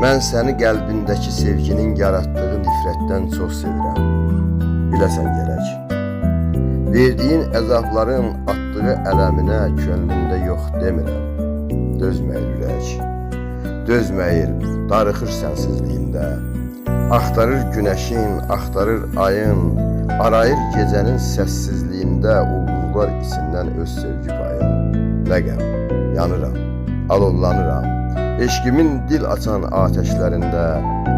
Mən səni qəlbindəki sevginin yaratdığı nifrətdən çox sevirəm. Biləsən gərək. Verdiyin əzabların atdığı ələminə könlümdə yox demirəm. Dözmə ürək. Dözməyir, darıxır sənsizliyində. Axtarır günəşin, axtarır ayın, arayır gecənin səssizliyində ulduzlar içindən öz sevgi payın. Nə qəm, yanıram, alovlanıram. Eşqimin dil açan ateşlərində,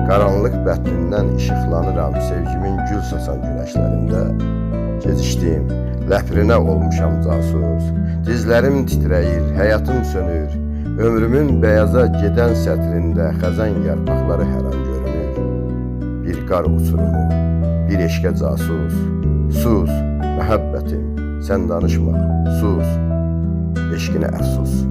qaranlıq bətnindən işıqlanıram sevgimin gül saçan günəşlərində. Gecikdim, ləprinə olmuşam casus. Dizlərim titrəyir, həyatım sönür. Ömrümün beyaza gedən sətrində xəzən yarpaqları hər an görünür. Bir qar uçurumu, bir eşqə casus. Sus, məhəbbətim, sən danışma, sus. Eşqinə əfsus.